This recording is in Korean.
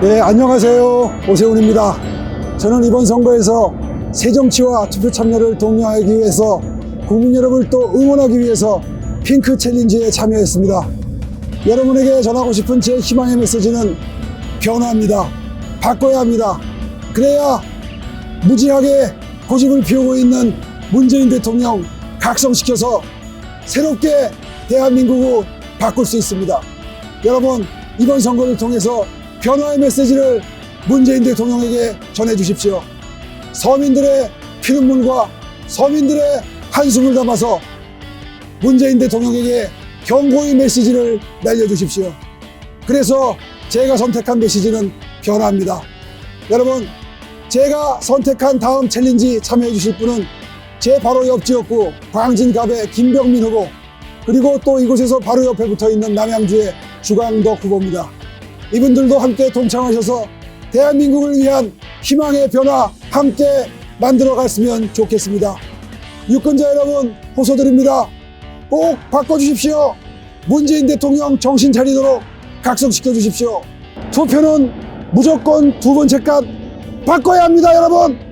네, 안녕하세요. 오세훈입니다. 저는 이번 선거에서 새 정치와 투표 참여를 독려하기 위해서 국민 여러분을 또 응원하기 위해서 핑크 챌린지에 참여했습니다. 여러분에게 전하고 싶은 제 희망의 메시지는 변화입니다. 바꿔야 합니다. 그래야 무지하게 고집을 피우고 있는 문재인 대통령 각성시켜서 새롭게 대한민국을 바꿀 수 있습니다. 여러분, 이번 선거를 통해서 변화의 메시지를 문재인 대통령에게 전해 주십시오. 서민들의 피눈물과 서민들의 한숨을 담아서 문재인 대통령에게 경고의 메시지를 날려주십시오. 그래서 제가 선택한 메시지는 변화입니다. 여러분, 제가 선택한 다음 챌린지 참여해 주실 분은 제 바로 옆 지역구 광진갑의 김병민 후보 그리고 또 이곳에서 바로 옆에 붙어 있는 남양주의 주광덕 후보입니다. 이분들도 함께 동참하셔서 대한민국을 위한 희망의 변화 함께 만들어 갔으면 좋겠습니다. 유권자 여러분 호소드립니다. 꼭 바꿔주십시오. 문재인 대통령 정신 차리도록 각성시켜 주십시오. 투표는 무조건 두 번째 값 바꿔야 합니다, 여러분.